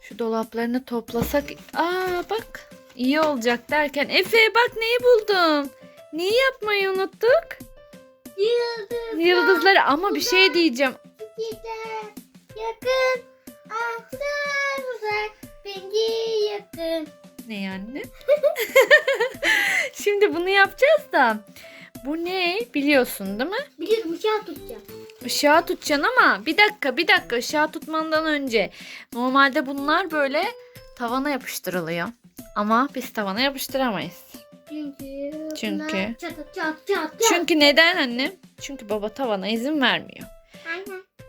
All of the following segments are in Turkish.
Şu dolaplarını toplasak. Aa bak iyi olacak derken. Efe bak neyi buldum. Neyi yapmayı unuttuk? Yıldız. Yıldızları ama bir şey diyeceğim. Gider. Yakın. Uzak. Beni yakın. Ne yani? Şimdi bunu yapacağız da. Bu ne biliyorsun değil mi? Biliyorum uçağı tutacağım. Işığa tutacaksın ama bir dakika bir dakika ışığa tutmandan önce normalde bunlar böyle tavana yapıştırılıyor. Ama biz tavana yapıştıramayız. Çünkü. Çünkü- Çat çat çat çat. Çünkü neden annem? Çünkü baba tavana izin vermiyor.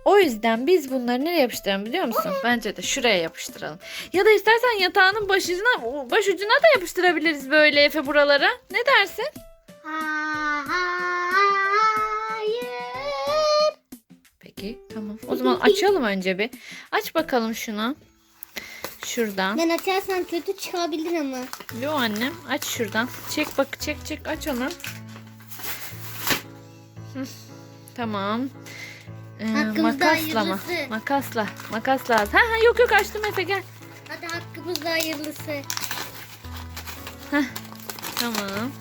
O yüzden biz bunları nereye yapıştıralım biliyor musun? Bence de şuraya yapıştıralım. Ya da istersen yatağının başucuna, başucuna da yapıştırabiliriz böyle Efe buralara. Ne dersin? Ha, hayır. Peki tamam. O zaman açalım önce bir. Aç bakalım şunu. Şuradan. Ben açarsam kötü çıkabilir ama. Yo annem aç şuradan. Çek bak çek çek aç onu. Hı, Tamam. Ee, Hakkımızda makasla mı? hayırlısı. Makasla. Makas lazım. Ha, ha yok yok açtım Efe gel. Hadi hakkımızda hayırlısı. Tamam.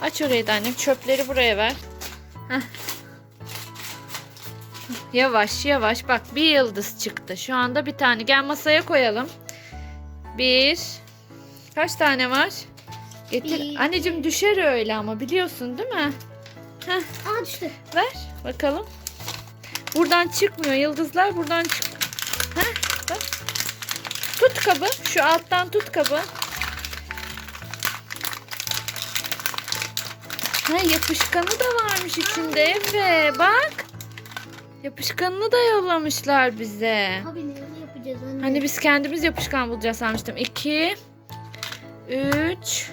Aç orayı da annem. Çöpleri buraya ver. Heh. Yavaş yavaş. Bak bir yıldız çıktı. Şu anda bir tane. Gel masaya koyalım. Bir. Kaç tane var? Getir. Bir. Anneciğim düşer öyle ama biliyorsun değil mi? Aa düştü. Ver bakalım. Buradan çıkmıyor. Yıldızlar buradan çık. Heh, bak. Tut kabı. Şu alttan tut kabı. Ha yapışkanı da varmış içinde Efe. Bak. Yapışkanını da yollamışlar bize. Abi ne yapacağız anne? Hani biz kendimiz yapışkan bulacağız sanmıştım. 2 3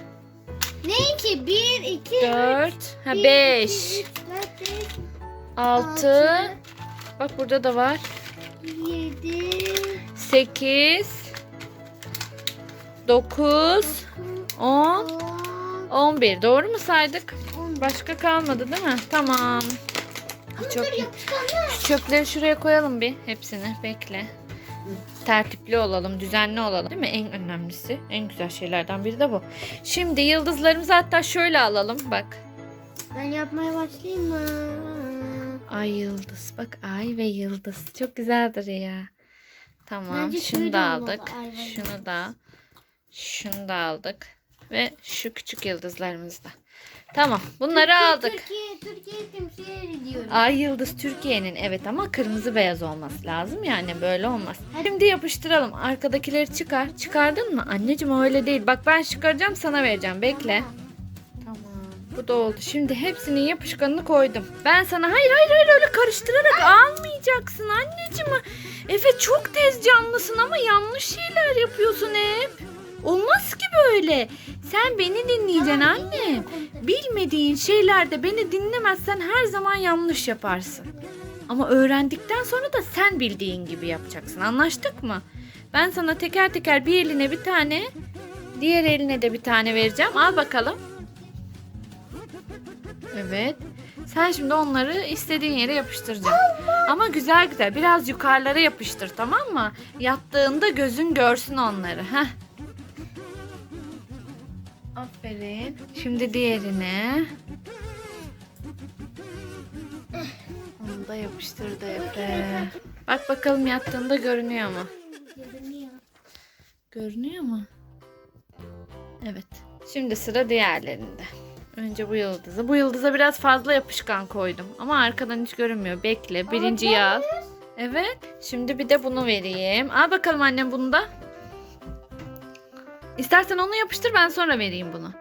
Ne ki? 1, 2, 4 ha 5 5, 6 Bak burada da var. 7, 8 9 10 10, 11 doğru mu saydık? 10. Başka kalmadı değil mi? Tamam. Çok iyi. yapışkanlar. Şu çöpleri şuraya koyalım bir hepsini. Bekle. Tertipli olalım, düzenli olalım. Değil mi? En önemlisi, en güzel şeylerden biri de bu. Şimdi yıldızlarımızı hatta şöyle alalım. Bak. Ben yapmaya başlayayım mı? Ay yıldız. Bak ay ve yıldız. Çok güzeldir ya. Tamam. Bence şunu da olmalı, aldık. ve Şunu da. Şunu da aldık. Ve şu küçük yıldızlarımızı da. Tamam. Bunları aldık. Türkiye, Türkiye temsil. Ay yıldız Türkiye'nin evet ama kırmızı beyaz olması lazım yani böyle olmaz. Şimdi yapıştıralım. Arkadakileri çıkar. Çıkardın mı? Anneciğim öyle değil. Bak ben çıkaracağım sana vereceğim. Bekle. Tamam. Bu da oldu. Şimdi hepsinin yapışkanını koydum. Ben sana hayır hayır hayır öyle karıştırarak almayacaksın anneciğim. Efe çok tez canlısın ama yanlış şeyler yapıyorsun hep. Olmaz ki böyle. Sen beni dinleyeceksin anne. Bilmediğin şeylerde beni dinlemezsen her zaman yanlış yaparsın. Ama öğrendikten sonra da sen bildiğin gibi yapacaksın. Anlaştık mı? Ben sana teker teker bir eline bir tane, diğer eline de bir tane vereceğim. Al bakalım. Evet. Sen şimdi onları istediğin yere yapıştıracaksın. Ama güzel güzel. Biraz yukarılara yapıştır tamam mı? Yattığında gözün görsün onları. Heh. Aferin. Şimdi diğerine. Onu da yapıştırdı Efe. Bak bakalım yattığında görünüyor mu? Görünüyor. Görünüyor mu? Evet. Şimdi sıra diğerlerinde. Önce bu yıldızı. Bu yıldıza biraz fazla yapışkan koydum. Ama arkadan hiç görünmüyor. Bekle. Birinci yaz. Evet. Şimdi bir de bunu vereyim. Al bakalım annem bunu da. İstersen onu yapıştır ben sonra vereyim bunu.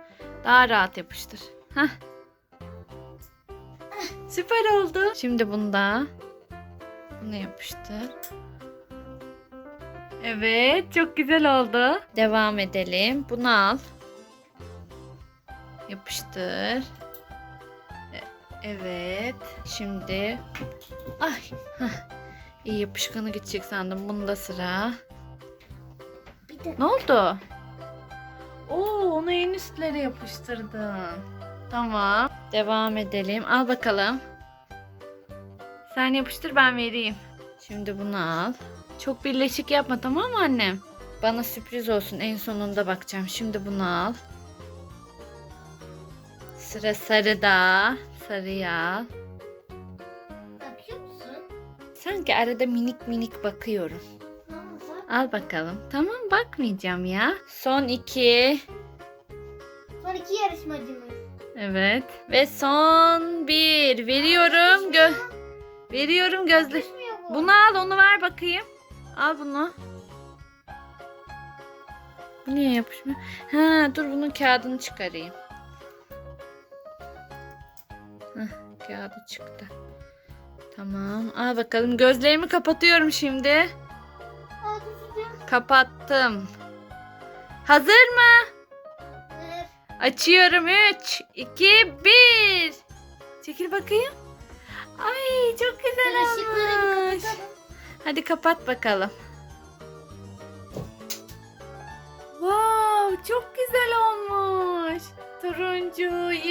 Daha rahat yapıştır. Hah. Süper oldu. Şimdi bunu da bunu yapıştır. Evet, çok güzel oldu. Devam edelim. Bunu al. Yapıştır. E- Evet. Şimdi ay. hah. İyi yapışkanı gidecek sandım. Bunda sıra. Bir de Ne oldu? Oo, onu en üstlere yapıştırdın. Tamam. Devam edelim. Al bakalım. Sen yapıştır ben vereyim. Şimdi bunu al. Çok birleşik yapma tamam mı annem? Bana sürpriz olsun en sonunda bakacağım. Şimdi bunu al. Sıra sarıda. Sarıyı al. Bakıyor musun? Sanki arada minik minik bakıyorum. Tamam bak. Al bakalım. Tamam bakmayacağım ya. Son iki. Son iki yarışmacımız. Evet. Ve son bir. Veriyorum. Gö veriyorum gözlü. Bu. Bunu al onu ver bakayım. Al bunu. Bu niye yapışmıyor? Ha dur bunun kağıdını çıkarayım. Heh, kağıdı çıktı. Tamam. Al bakalım. Gözlerimi kapatıyorum şimdi. Kapattım. Hazır mı? Dur. Açıyorum 3, 2, 1. Çekil bakayım. Ay çok güzel olmuş. Hadi kapat bakalım.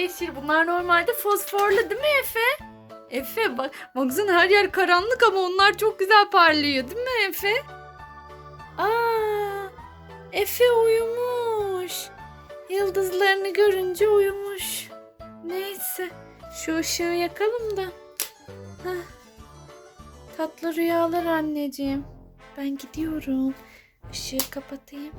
Yeşil. Bunlar normalde fosforlu değil mi Efe? Efe bak, baksana her yer karanlık ama onlar çok güzel parlıyor değil mi Efe? Aa, Efe uyumuş. Yıldızlarını görünce uyumuş. Neyse, şu ışığı yakalım da. Heh. Tatlı rüyalar anneciğim. Ben gidiyorum. Işığı kapatayım.